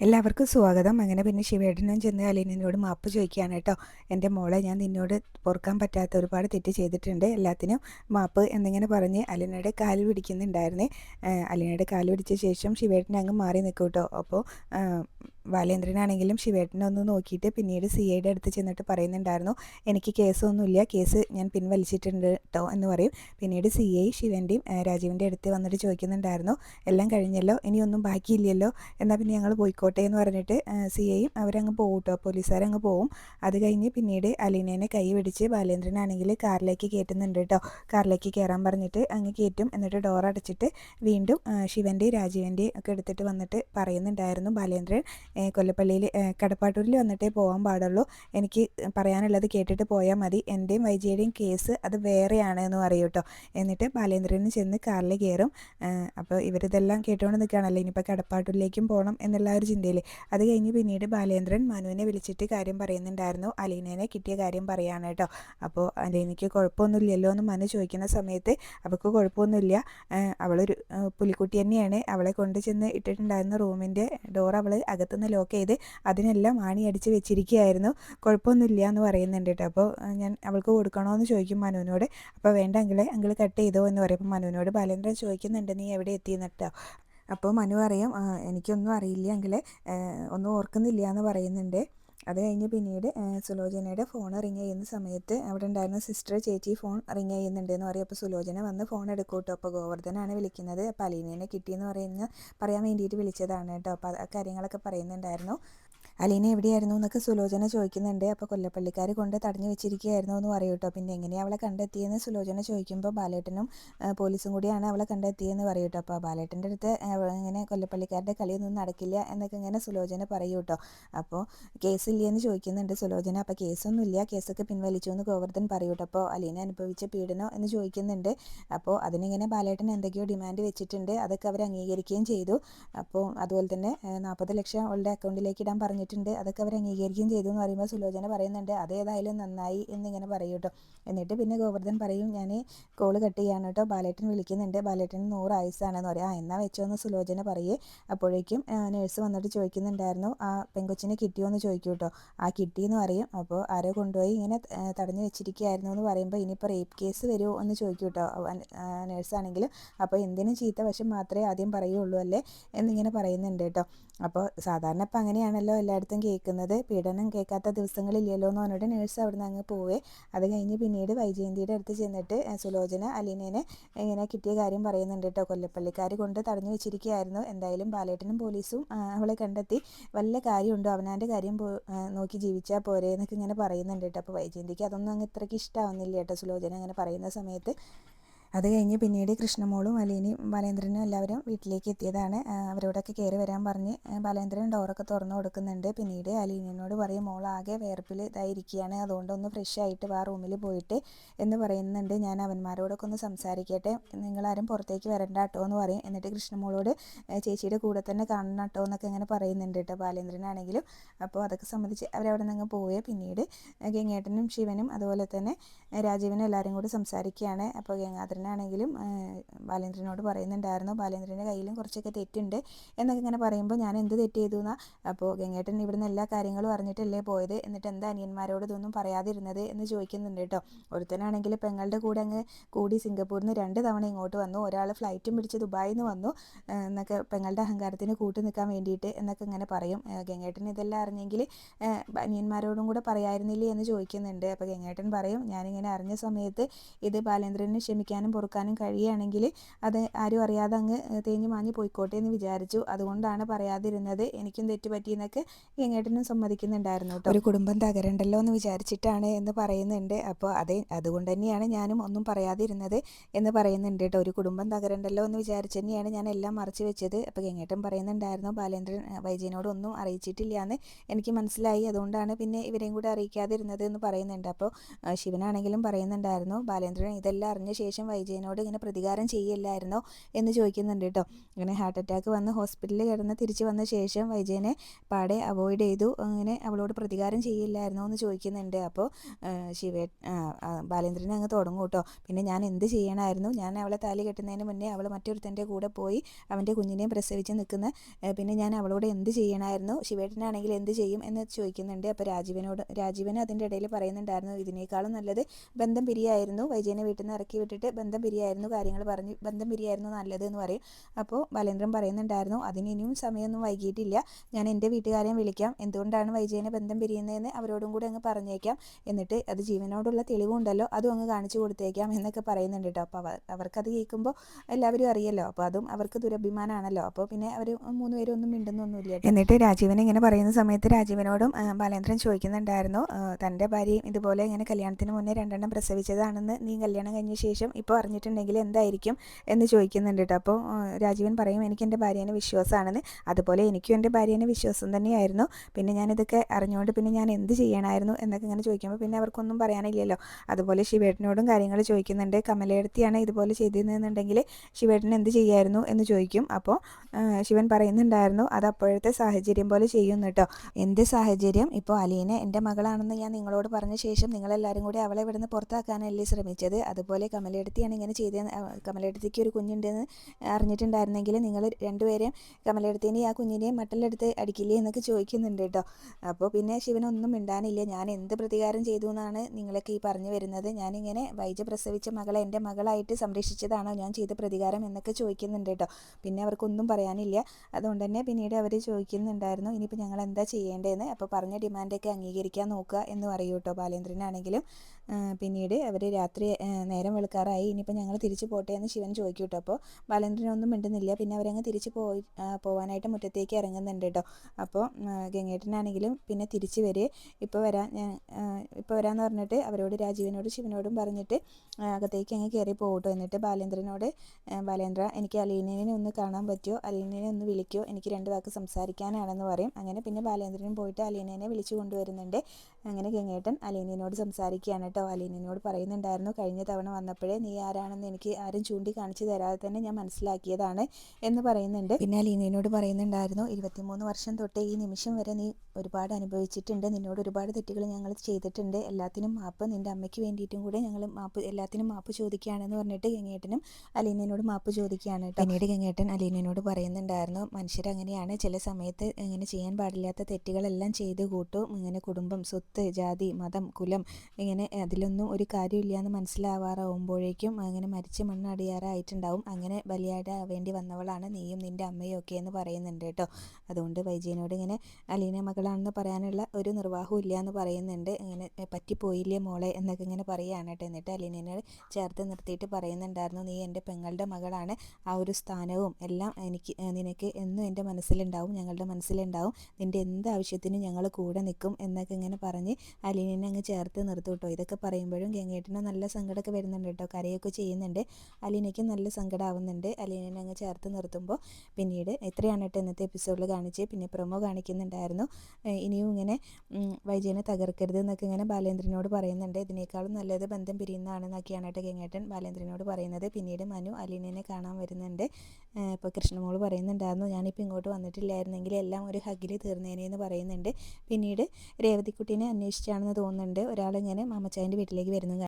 എല്ലാവർക്കും സ്വാഗതം. അങ്ങനെ പിന്നെ ശിവേട്ടനും ചെന്ന് അലീനോട് മാപ്പ് ചോദിക്കുകയാണ് കേട്ടോ. എന്റെ മോളെ ഞാൻ നിന്നോട് പൊറുക്കാൻ പറ്റാത്ത ഒരുപാട് തെറ്റ് ചെയ്തിട്ടുണ്ട്. എല്ലാത്തിനും മാപ്പ് എന്നിങ്ങനെ പറഞ്ഞ് അലീനയുടെ കാൽ പിടിക്കുന്നുണ്ടായിരുന്നേ. അലീനയുടെ കാൽ പിടിച്ച ശേഷം ശിവേട്ടൻ അങ്ങ് മാറി നിൽക്കും കേട്ടോ. അപ്പോൾ ബാലേന്ദ്രനാണെങ്കിലും ശിവേട്ടനെ ഒന്ന് നോക്കിയിട്ട് പിന്നീട് സി ഐയുടെ അടുത്ത് ചെന്നിട്ട് പറയുന്നുണ്ടായിരുന്നു എനിക്ക് കേസൊന്നുമില്ല കേസ് ഞാൻ പിൻവലിച്ചിട്ടുണ്ട് കേട്ടോ എന്ന് പറയും. പിന്നീട് സി ഐ ശിവന്റെയും രാജീവിന്റെ അടുത്ത് വന്നിട്ട് ചോദിക്കുന്നുണ്ടായിരുന്നു എല്ലാം കഴിഞ്ഞല്ലോ? ഇനിയൊന്നും ബാക്കിയില്ലല്ലോ? എന്നാൽ പിന്നെ ഞങ്ങൾ പോയിക്കോട്ടെ എന്ന് പറഞ്ഞിട്ട് സി ഐയും അവരങ്ങ് പോകും കേട്ടോ പോലീസുകാരങ്ങ് പോവും. അത് കഴിഞ്ഞ് പിന്നീട് അലീനേനെ കൈ പിടിച്ച് ബാലേന്ദ്രനാണെങ്കിൽ കാറിലേക്ക് കയറ്റുന്നുണ്ട് കേട്ടോ കാറിലേക്ക് കയറാൻ പറഞ്ഞിട്ട് അങ്ങ് കയറ്റും. എന്നിട്ട് ഡോർ അടച്ചിട്ട് വീണ്ടും ശിവന്റെയും രാജീവന്റെയും ഒക്കെ എടുത്തിട്ട് വന്നിട്ട് പറയുന്നുണ്ടായിരുന്നു ബാലേന്ദ്രൻ കൊല്ലപ്പള്ളിയിൽ കടപ്പാട്ടൂരിൽ വന്നിട്ടേ പോകാൻ പാടുള്ളൂ. എനിക്ക് പറയാനുള്ളത് കേട്ടിട്ട് പോയാൽ മതി. എന്റെയും വൈജയുടെയും കേസ് അത് വേറെയാണ് എന്ന് പറയും കേട്ടോ എന്നിട്ട് ബാലേന്ദ്രന് ചെന്ന് കാറിൽ കയറും അപ്പോൾ ഇവരിതെല്ലാം കേട്ടുകൊണ്ട് നിൽക്കുകയാണല്ലോ ഇനിയിപ്പോൾ കടപ്പാട്ടൂരിലേക്കും പോകണം എന്നുള്ള ഒരു ചിന്തയിൽ അത് കഴിഞ്ഞ് പിന്നീട് ബാലേന്ദ്രൻ മനുവിനെ വിളിച്ചിട്ട് കാര്യം പറയുന്നുണ്ടായിരുന്നു. അലീനേനെ കിട്ടിയ കാര്യം പറയാണ് കേട്ടോ അപ്പോൾ അലീനയ്ക്ക് കുഴപ്പമൊന്നുമില്ലല്ലോ എന്ന് മനു ചോദിക്കുന്ന സമയത്ത് അവൾക്ക് കുഴപ്പമൊന്നുമില്ല. അവളൊരു പുലിക്കുട്ടി തന്നെയാണ്. അവളെ കൊണ്ട് ചെന്ന് ഇട്ടിട്ടുണ്ടായിരുന്ന റൂമിന്റെ ഡോർ അവൾ അകത്തുനിന്ന് ലോക്ക് ചെയ്ത് അതിനെല്ലാം ആണി അടിച്ച് വെച്ചിരിക്കുകയായിരുന്നു. കുഴപ്പമൊന്നുമില്ല എന്ന് പറയുന്നുണ്ട് കേട്ടോ അപ്പോൾ ഞാൻ അവൾക്ക് കൊടുക്കണോ എന്ന് ചോദിക്കും മനുവിനോട്. അപ്പോൾ വേണ്ടെങ്കിൽ അങ്കിൾ കട്ട് ചെയ്തോ എന്ന് പറയുമ്പോൾ മനുവിനോട് ബാലേന്ദ്രൻ ചോദിക്കുന്നുണ്ട് നീ എവിടെ എത്തിയെന്നിട്ടോ? അപ്പോൾ മനു അറിയാം എനിക്കൊന്നും അറിയില്ല എങ്കിൽ ഒന്നും ഓർക്കുന്നില്ല എന്ന് പറയുന്നുണ്ട്. അത് കഴിഞ്ഞ് പിന്നീട് സുലോചനയുടെ ഫോൺ റിങ് ചെയ്യുന്ന സമയത്ത് അവിടെ ഉണ്ടായിരുന്ന സിസ്റ്റർ ചേച്ചി ഫോൺ റിങ് ചെയ്യുന്നുണ്ട് എന്ന് പറയും. അപ്പോൾ സുലോചന വന്ന് ഫോൺ എടുക്കൂട്ടോ കേട്ടോ അപ്പോൾ ഗോവർദ്ധനാണ് വിളിക്കുന്നത്. അപ്പോൾ അലീനേനെ കിട്ടിയെന്ന് പറയുന്ന പറയാൻ വേണ്ടിയിട്ട് വിളിച്ചതാണ് കേട്ടോ അപ്പോൾ ആ കാര്യങ്ങളൊക്കെ പറയുന്നുണ്ടായിരുന്നു. അലീന എവിടെയായിരുന്നു? എന്നൊക്കെ സുലോചന ചോദിക്കുന്നുണ്ട്. അപ്പോൾ കൊല്ലപ്പള്ളിക്കാർ കൊണ്ട് തടഞ്ഞു വെച്ചിരിക്കുകയായിരുന്നു എന്ന് പറയും കേട്ടോ പിന്നെ എങ്ങനെയാണ് അവളെ കണ്ടെത്തിയെന്ന് സുലോചന ചോദിക്കുമ്പോൾ ബാലേട്ടനും പോലീസും കൂടിയാണ് അവളെ കണ്ടെത്തിയെന്ന് പറയും കേട്ടോ അപ്പോൾ ബാലേട്ടന്റെ അടുത്ത് ഇങ്ങനെ കൊല്ലപ്പള്ളിക്കാരുടെ കളിയൊന്നും നടക്കില്ല എന്നൊക്കെ ഇങ്ങനെ സുലോചന പറയും കേട്ടോ അപ്പോൾ കേസില്ലെന്ന് ചോദിക്കുന്നുണ്ട് സുലോചന. അപ്പോൾ കേസൊന്നുമില്ല. കേസൊക്കെ പിൻവലിച്ചു എന്ന് ഗോവർദ്ധൻ പറയും കേട്ടോ അപ്പോൾ അലീന അനുഭവിച്ച പീഡനം എന്ന് ചോദിക്കുന്നുണ്ട്. അപ്പോൾ അതിനിങ്ങനെ ബാലേട്ടൻ എന്തൊക്കെയോ ഡിമാൻഡ് വെച്ചിട്ടുണ്ട്. അതൊക്കെ അവർ അംഗീകരിക്കുകയും ചെയ്തു. അപ്പോൾ അതുപോലെ തന്നെ നാൽപ്പത് ലക്ഷം അവളുടെ അക്കൗണ്ടിലേക്ക് ഇടാൻ പറഞ്ഞു പറഞ്ഞിട്ടുണ്ട്. അതൊക്കെ അവർ അംഗീകരിക്കുകയും ചെയ്തു എന്ന് പറയുമ്പോൾ സുലോചന പറയുന്നുണ്ട്. അതേതായാലും നന്നായി എന്നിങ്ങനെ പറയും കേട്ടോ. എന്നിട്ട് പിന്നെ ഗോവർദ്ധൻ പറയും ഞാൻ കോൾ കട്ട് ചെയ്യാണ് കേട്ടോ. ബാലേട്ടൻ വിളിക്കുന്നുണ്ട്. ബാലേട്ടൻ നൂറ് ആയുസാണെന്ന് പറയാം. ആ എന്നാ വെച്ചോ എന്ന് സുലോചന പറയേ. അപ്പോഴേക്കും നേഴ്സ് വന്നിട്ട് ചോദിക്കുന്നുണ്ടായിരുന്നു ആ പെങ്കൊച്ചിനെ കിട്ടിയോ എന്ന് ചോദിക്കും കേട്ടോ. ആ കിട്ടിയെന്ന് പറയും. അപ്പോൾ ആരോ കൊണ്ടുപോയി ഇങ്ങനെ തടഞ്ഞു വെച്ചിരിക്കുകയായിരുന്നു എന്ന് പറയുമ്പോൾ ഇനിയിപ്പോൾ റേപ്പ് കേസ് വരുമോ എന്ന് ചോദിക്കും കേട്ടോ. നേഴ്സാണെങ്കിലും അപ്പോൾ എന്തിനും ചീത്ത വശം മാത്രമേ ആദ്യം പറയുള്ളൂ അല്ലേ? എന്നിങ്ങനെ പറയുന്നുണ്ട് കേട്ടോ. അപ്പോൾ സാധാരണ ഇപ്പം അങ്ങനെയാണല്ലോ. എല്ലായിടത്തും കേൾക്കുന്നത്. പീഡനം കേൾക്കാത്ത ദിവസങ്ങളില്ലല്ലോ എന്ന് പറഞ്ഞിട്ട് നേഴ്സ് അവിടെ നിന്ന് അങ്ങ് പോവേ. അത് കഴിഞ്ഞ് പിന്നീട് വൈജയന്തിയുടെ അടുത്ത് ചെന്നിട്ട് സുലോചന അലീനേനെ ഇങ്ങനെ കിട്ടിയ കാര്യം പറയുന്നുണ്ട് കേട്ടോ കൊല്ലപ്പള്ളിക്കാർ കൊണ്ട് തടഞ്ഞു വെച്ചിരിക്കുകയായിരുന്നു. എന്തായാലും ബാലേട്ടനും പോലീസും അവളെ കണ്ടെത്തി. വല്ല കാര്യമുണ്ടോ? അവനാന്റെ കാര്യം നോക്കി ജീവിച്ചാൽ പോരെ എന്നൊക്കെ ഇങ്ങനെ പറയുന്നുണ്ട് കേട്ടോ അപ്പോൾ വൈജയന്തിക്ക് അതൊന്നും അങ്ങ് ഇത്രയ്ക്ക് ഇഷ്ടമാവുന്നില്ല കേട്ടോ സുലോചന അങ്ങനെ പറയുന്ന സമയത്ത് അത് കഴിഞ്ഞ് പിന്നീട് കൃഷ്ണമോളും അലീനയും ബാലേന്ദ്രനും എല്ലാവരും വീട്ടിലേക്ക് എത്തിയതാണ്. അവരോടൊക്കെ കയറി വരാൻ പറഞ്ഞ് ബാലേന്ദ്രൻ ഡോറൊക്കെ തുറന്നു കൊടുക്കുന്നുണ്ട്. പിന്നീട് അലീനയോട് പറയും മോൾ ആകെ വേർപ്പിൽ ഇതായിരിക്കുകയാണ്. അതുകൊണ്ടൊന്ന് ഫ്രഷ് ആയിട്ട് വാ റൂമിൽ പോയിട്ട് എന്ന് പറയുന്നുണ്ട്. ഞാൻ അവന്മാരോടൊക്കെ ഒന്ന് സംസാരിക്കട്ടെ. നിങ്ങളാരും പുറത്തേക്ക് വരണ്ട കേട്ടോ എന്ന് പറയും. എന്നിട്ട് കൃഷ്ണമോളോട് ചേച്ചിയുടെ കൂടെ തന്നെ കാണണം കേട്ടോ എന്നൊക്കെ ഇങ്ങനെ പറയുന്നുണ്ട് കേട്ടോ ബാലേന്ദ്രനാണെങ്കിലും. അപ്പോൾ അതൊക്കെ സംബന്ധിച്ച് അവരവിടെ നിന്ന് പോയേ. പിന്നീട് ഗംഗേട്ടനും ശിവനും അതുപോലെ തന്നെ രാജീവനും എല്ലാവരും കൂടി സംസാരിക്കുകയാണ്. അപ്പോൾ ഗംഗാധരൻ ബാലേന്ദ്രനാണെങ്കിലും ബാലേന്ദ്രനോട് പറയുന്നുണ്ടായിരുന്നു. ബാലേന്ദ്രന്റെ കയ്യിലും കുറച്ചൊക്കെ തെറ്റുണ്ട് എന്നൊക്കെ ഇങ്ങനെ പറയുമ്പോൾ ഞാൻ എന്ത് തെറ്റ് ചെയ്തു എന്നാൽ അപ്പോൾ ഗംഗേട്ടൻ ഇവിടുന്ന് എല്ലാ കാര്യങ്ങളും അറിഞ്ഞിട്ടല്ലേ പോയത്? എന്നിട്ട് എന്താ അനിയന്മാരോട് ഇതൊന്നും പറയാതിരുന്നത് എന്ന് ചോദിക്കുന്നുണ്ട് കേട്ടോ ഒരുത്തനാണെങ്കിൽ പെങ്ങളുടെ കൂടെ അങ്ങ് കൂടി സിംഗപ്പൂരിൽ നിന്ന് രണ്ട് തവണ ഇങ്ങോട്ട് വന്നു. ഒരാൾ ഫ്ലൈറ്റും പിടിച്ച് ദുബായിൽ നിന്ന് വന്നു എന്നൊക്കെ പെങ്ങളുടെ അഹങ്കാരത്തിന് കൂട്ടു നിൽക്കാൻ വേണ്ടിയിട്ട് എന്നൊക്കെ ഇങ്ങനെ പറയും. ഗംഗേട്ടൻ ഇതെല്ലാം അറിഞ്ഞെങ്കിൽ അനിയന്മാരോടും കൂടെ പറയായിരുന്നില്ലേ എന്ന് ചോദിക്കുന്നുണ്ട്. അപ്പോൾ ഗംഗേട്ടൻ പറയും ഞാനിങ്ങനെ അറിഞ്ഞ സമയത്ത് ഇത് ബാലേന്ദ്രനെ ക്ഷമിക്കാനും പൊറുക്കാനും കഴിയുകയാണെങ്കിൽ അത് ആരും അറിയാതെ അങ്ങ് തേഞ്ഞു മാഞ്ഞു പോയിക്കോട്ടെ എന്ന് വിചാരിച്ചു. അതുകൊണ്ടാണ് പറയാതിരുന്നത്. എനിക്കും തെറ്റുപറ്റിയെന്നൊക്കെ ഗംഗേട്ടനും സമ്മതിക്കുന്നുണ്ടായിരുന്നു കേട്ടോ. ഒരു കുടുംബം തകരണ്ടല്ലോ എന്ന് വിചാരിച്ചിട്ടാണ് എന്ന് പറയുന്നുണ്ട്. അപ്പോൾ അതേ അതുകൊണ്ട് തന്നെയാണ് ഞാനും ഒന്നും പറയാതിരുന്നത് എന്ന് പറയുന്നുണ്ട് കേട്ടോ. ഒരു കുടുംബം തകരണ്ടല്ലോ എന്ന് വിചാരിച്ച് തന്നെയാണ് ഞാൻ എല്ലാം മറച്ചു വെച്ചത്. അപ്പോൾ ഗംഗേട്ടൻ പറയുന്നുണ്ടായിരുന്നു ബാലേന്ദ്രൻ വൈജയനോട് ഒന്നും അറിയിച്ചിട്ടില്ല എന്ന് എനിക്ക് മനസ്സിലായി. അതുകൊണ്ടാണ് പിന്നെ ഇവരെയും കൂടെ അറിയിക്കാതിരുന്നത് എന്ന് പറയുന്നുണ്ട്. അപ്പോൾ ശിവനാണെങ്കിലും പറയുന്നുണ്ടായിരുന്നു ബാലേന്ദ്രൻ ഇതെല്ലാം അറിഞ്ഞ ശേഷം വൈജയനോട് ഇങ്ങനെ പ്രതികാരം ചെയ്യില്ലായിരുന്നോ എന്ന് ചോദിക്കുന്നുണ്ട് കേട്ടോ. ഇങ്ങനെ ഹാർട്ട് അറ്റാക്ക് വന്ന് ഹോസ്പിറ്റലിൽ കിടന്ന് തിരിച്ചു വന്ന ശേഷം വൈജയനെ പാടെ അവോയ്ഡ് ചെയ്തു. അങ്ങനെ അവളോട് പ്രതികാരം ചെയ്യില്ലായിരുന്നോ എന്ന് ചോദിക്കുന്നുണ്ട്. അപ്പോൾ ശിവ ബാലേന്ദ്രനെ അങ്ങ് തുടങ്ങും കേട്ടോ. പിന്നെ ഞാൻ എന്ത് ചെയ്യണമായിരുന്നു? ഞാൻ അവളെ താലി കെട്ടുന്നതിന് മുന്നേ അവൾ മറ്റൊരുത്തന്റെ കൂടെ പോയി അവന്റെ കുഞ്ഞിനെയും പ്രസവിച്ച് നിൽക്കുന്ന പിന്നെ ഞാൻ അവളോട് എന്ത് ചെയ്യണമായിരുന്നു? ശിവേട്ടനാണെങ്കിൽ എന്ത് ചെയ്യും എന്ന് ചോദിക്കുന്നുണ്ട്. അപ്പോൾ രാജീവനോട് രാജീവൻ അതിന്റെ ഇടയിൽ പറയുന്നുണ്ടായിരുന്നു ഇതിനേക്കാളും നല്ലത് ബന്ധം പിരിയായിരുന്നു. വൈജയനെ വീട്ടിൽ നിന്ന് ഇറക്കി വിട്ടിട്ട് ബന്ധം പിരിയായിരുന്നു കാര്യങ്ങൾ പറഞ്ഞ് ബന്ധം പിരിയായിരുന്നു നല്ലത് എന്ന് പറയും. അപ്പോൾ ബാലേന്ദ്രൻ പറയുന്നുണ്ടായിരുന്നു അതിന് ഇനിയും സമയമൊന്നും വൈകിയിട്ടില്ല. ഞാൻ എന്റെ വീട്ടുകാരെ വിളിക്കാം. എന്തുകൊണ്ടാണ് വൈജയനെ ബന്ധം പിരിയുന്നതെന്ന് അവരോടും കൂടി അങ്ങ് പറഞ്ഞേക്കാം. എന്നിട്ട് അത് ജീവനോടുള്ള തെളിവുണ്ടല്ലോ അതും അങ്ങ് കാണിച്ചു കൊടുത്തേക്കാം എന്നൊക്കെ പറയുന്നുണ്ട് കേട്ടോ. അപ്പോൾ അവർക്കത് കേൾക്കുമ്പോൾ എല്ലാവരും അറിയല്ലോ. അപ്പോൾ അതും അവർക്ക് ദുരഭിമാനമാണല്ലോ അപ്പോൾ പിന്നെ അവർ മൂന്നുപേരും ഒന്നും മിണ്ടുന്നൊന്നുമില്ല എന്നിട്ട് രാജീവൻ ഇങ്ങനെ പറയുന്ന സമയത്ത് രാജീവനോടും ബാലേന്ദ്രൻ ചോദിക്കുന്നുണ്ടായിരുന്നു തന്റെ ഭാര്യയും ഇതുപോലെ ഇങ്ങനെ കല്യാണത്തിന് മുന്നേ രണ്ടെണ്ണം പ്രസവിച്ചതാണെന്ന് നീ കല്യാണം കഴിഞ്ഞ ശേഷം ഇപ്പോൾ അറിഞ്ഞിട്ടുണ്ടെങ്കിൽ എന്തായിരിക്കും എന്ന് ചോദിക്കുന്നുണ്ട് കേട്ടോ അപ്പോൾ രാജീവൻ പറയും എനിക്ക് എന്റെ ഭാര്യേനെ വിശ്വാസമാണെന്ന്. അതുപോലെ എനിക്കും എന്റെ ഭാര്യേനെ വിശ്വാസം തന്നെയായിരുന്നു. പിന്നെ ഞാനിതൊക്കെ അറിഞ്ഞുകൊണ്ട് പിന്നെ ഞാൻ എന്ത് ചെയ്യണമായിരുന്നു എന്നൊക്കെ ഇങ്ങനെ ചോദിക്കുമ്പോൾ പിന്നെ അവർക്കൊന്നും പറയാനില്ലല്ലോ. അതുപോലെ ശിവേട്ടനോടും കാര്യങ്ങൾ ചോദിക്കുന്നുണ്ട്. കമലയെടുത്തിയാണ് ഇതുപോലെ ചെയ്തിരുന്നതെന്നുണ്ടെങ്കിൽ ശിവേട്ടൻ എന്ത് ചെയ്യായിരുന്നു എന്ന് ചോദിക്കും. അപ്പോൾ ശിവൻ പറയുന്നുണ്ടായിരുന്നു അത് അപ്പോഴത്തെ സാഹചര്യം പോലെ ചെയ്യുന്നു കേട്ടോ എന്ത് സാഹചര്യം? ഇപ്പോൾ അലീനെ എന്റെ മകളാണെന്ന് ഞാൻ നിങ്ങളോട് പറഞ്ഞ ശേഷം നിങ്ങളെല്ലാവരും കൂടി അവളെ ഇവിടുന്ന് പുറത്താക്കാനല്ലേ ശ്രമിച്ചത്? അതുപോലെ കമലെടുത്തിയാണ് ഇങ്ങനെ ചെയ്തത് കമലയിടത്തേക്ക് ഒരു കുഞ്ഞുണ്ടെന്ന് അറിഞ്ഞിട്ടുണ്ടായിരുന്നെങ്കിൽ നിങ്ങൾ രണ്ടുപേരെയും കമലെടുത്തിനെയും ആ കുഞ്ഞിനെയും മട്ടലെടുത്ത് അടിക്കില്ലേ എന്നൊക്കെ ചോദിക്കുന്നുണ്ട് കേട്ടോ. അപ്പോൾ പിന്നെ ശിവനൊന്നും മിണ്ടാനില്ല. ഞാൻ എന്ത് പ്രതികാരം ചെയ്തു എന്നാണ് നിങ്ങളൊക്കെ ഈ പറഞ്ഞു വരുന്നത്. ഞാനിങ്ങനെ വൈജ പ്രസവിച്ച മകളെ എന്റെ മകളായിട്ട് സംരക്ഷിച്ചതാണോ ഞാൻ ചെയ്ത പ്രതികാരം എന്നൊക്കെ ചോദിക്കുന്നുണ്ട് കേട്ടോ. പിന്നെ അവർക്കൊന്നും പറയാനില്ല. അതുകൊണ്ട് തന്നെ പിന്നീട് അവർ ചോദിക്കുന്നുണ്ടായിരുന്നു ഇനിയിപ്പോൾ ഞങ്ങൾ എന്താ ചെയ്യേണ്ടതെന്ന്? അപ്പോൾ പറഞ്ഞ ഡിമാൻഡൊക്കെ അംഗീകരിക്കാൻ നോക്കുക എന്ന് പറയൂ കേട്ടോ ബാലേന്ദ്രനാണെങ്കിലും. പിന്നീട് അവർ രാത്രി നേരം വെളുക്കാറായി. ഇനിയിപ്പോൾ ഞങ്ങൾ തിരിച്ചു പോട്ടെ എന്ന് ശിവൻ ചോദിക്കും കേട്ടോ അപ്പോൾ ബാലേന്ദ്രനൊന്നും മിണ്ടുന്നില്ല. പിന്നെ അവരങ്ങ് തിരിച്ച് പോയി പോകാനായിട്ട് മുറ്റത്തേക്ക് ഇറങ്ങുന്നുണ്ട് കേട്ടോ. അപ്പോൾ ഗംഗേട്ടനാണെങ്കിലും പിന്നെ തിരിച്ച് വരെ ഇപ്പോൾ വരാൻ ഇപ്പോൾ വരാമെന്ന് പറഞ്ഞിട്ട് അവരോട് രാജീവനോടും ശിവനോടും പറഞ്ഞിട്ട് അകത്തേക്ക് അങ്ങ് കയറി പോകട്ടോ എന്നിട്ട് ബാലേന്ദ്രനോട് ബാലേന്ദ്ര എനിക്ക് അലീനേനെ ഒന്ന് കാണാൻ പറ്റുമോ? അലീനേനെ ഒന്ന് വിളിക്കുമോ എനിക്ക് രണ്ട് വാക്ക് സംസാരിക്കാനാണെന്ന് പറയും. അങ്ങനെ പിന്നെ ബാലേന്ദ്രനും പോയിട്ട് അലീനേനെ വിളിച്ചു കൊണ്ടുവരുന്നുണ്ട്. അങ്ങനെ ഗംഗേട്ടൻ അലീനയോട് സംസാരിക്കുകയാണ് കേട്ടോ. അലീനയോട് പറയുന്നുണ്ടായിരുന്നു കഴിഞ്ഞ തവണ വന്നപ്പോഴേ നീ ആരാണെന്ന് എനിക്ക് ആരും ചൂണ്ടി കാണിച്ചു തരാതെ തന്നെ ഞാൻ മനസ്സിലാക്കിയതാണ് എന്ന് പറയുന്നുണ്ട്. പിന്നെ അലീനയോട് പറയുന്നുണ്ടായിരുന്നു ഇരുപത്തിമൂന്ന് വർഷം തൊട്ട് ഈ നിമിഷം വരെ നീ ഒരുപാട് അനുഭവിച്ചിട്ടുണ്ട്. നിന്നോട് ഒരുപാട് തെറ്റുകൾ ഞങ്ങൾ ചെയ്തിട്ടുണ്ട്. എല്ലാത്തിനും മാപ്പ് നിന്റെ അമ്മയ്ക്ക് വേണ്ടിയിട്ടും കൂടെ ഞങ്ങൾ മാപ്പ് എല്ലാത്തിനും മാപ്പ് ചോദിക്കുകയാണെന്ന് പറഞ്ഞിട്ട് ഗംഗേട്ടനും അലീനയോട് മാപ്പ് ചോദിക്കുകയാണ് കേട്ടോ. പിന്നീട് ഗംഗേട്ടൻ അലീനയോട് പറയുന്നുണ്ടായിരുന്നു മനുഷ്യരങ്ങനെയാണ് ചില സമയത്ത് ഇങ്ങനെ ചെയ്യാൻ പാടില്ലാത്ത തെറ്റുകളെല്ലാം ചെയ്ത് കൂട്ടും. ഇങ്ങനെ കുടുംബം സ്വത്ത് ജാതി മതം കുലം ഇങ്ങനെ അതിലൊന്നും ഒരു കാര്യമില്ല എന്ന് മനസ്സിലാവാറാവുമ്പോഴേക്കും അങ്ങനെ മരിച്ച് മണ്ണടിയാറായിട്ടുണ്ടാവും. അങ്ങനെ ബലിയാടാവേണ്ടി വന്നവളാണ് നീയും നിന്റെ അമ്മയും ഒക്കെ എന്ന് പറയുന്നുണ്ട് കേട്ടോ. അതുകൊണ്ട് വൈജയനോട് ഇങ്ങനെ അലീന മകളാണെന്ന് പറയാനുള്ള ഒരു നിർവാഹവും ഇല്ല എന്ന് പറയുന്നുണ്ട്. ഇങ്ങനെ പറ്റിപ്പോയില്ലേ മോളെ? എന്നൊക്കെ ഇങ്ങനെ പറയുകയാണ് കേട്ടോ. എന്നിട്ട് അലീനയോട് ചേർത്ത് നിർത്തിയിട്ട് പറയുന്നുണ്ടായിരുന്നു നീ എന്റെ പെങ്ങളുടെ മകളാണ്. ആ ഒരു സ്ഥാനവും എല്ലാം എനിക്ക് നിനക്ക് എന്നും എന്റെ മനസ്സിലുണ്ടാവും. ഞങ്ങളുടെ മനസ്സിലുണ്ടാവും. നിന്റെ എന്ത് ആവശ്യത്തിനും ഞങ്ങൾ കൂടെ നിൽക്കും. എന്നൊക്കെ ഇങ്ങനെ പറഞ്ഞ് അലീനെ അങ്ങ് ചേർത്ത് നിർത്തും കേട്ടോ ഇതൊക്കെ പറയുമ്പോഴും ഗംഗേട്ടന് നല്ല സങ്കടമൊക്കെ വരുന്നുണ്ട് കേട്ടോ. കരയൊക്കെ ചെയ്യുന്നുണ്ട്. അലീനയ്ക്ക് നല്ല സങ്കടമാവുന്നുണ്ട് അലീനെ അങ്ങ് ചേർത്ത് നിർത്തുമ്പോൾ പിന്നീട് എത്രയാണ് കേട്ടോ ഇന്നത്തെ എപ്പിസോഡിൽ കാണിച്ച്? പിന്നെ പ്രൊമോ കാണിക്കുന്നുണ്ടായിരുന്നു. ഇനിയും ഇങ്ങനെ വൈജയനെ തകർക്കരുത് എന്നൊക്കെ ഇങ്ങനെ ബാലേന്ദ്രനോട് പറയുന്നുണ്ട്. ഇതിനേക്കാളും നല്ലത് ബന്ധം പിരിയുന്നതാണെന്നൊക്കെയാണ് കേട്ടോ ഗംഗേട്ടൻ ബാലേന്ദ്രനോട് പറയുന്നത്. പിന്നീട് മനു അലീനെ കാണാൻ വരുന്നുണ്ട്. ഇപ്പോൾ കൃഷ്ണമോൾ പറയുന്നുണ്ടായിരുന്നു ഞാനിപ്പോൾ ഇങ്ങോട്ട് വന്നിട്ടില്ലായിരുന്നെങ്കിൽ എല്ലാം ഒരു ഹഗിൽ തീർന്നേനെ എന്ന് പറയുന്നുണ്ട്. പിന്നീട് രേവതിക്കുട്ടീനെ അന്വേഷിച്ചാണെന്ന് തോന്നുന്നുണ്ട്. ഒരാളിങ്ങനെ മാമച്ചായന്റെ വീട്ടിലേക്ക് വരുന്നു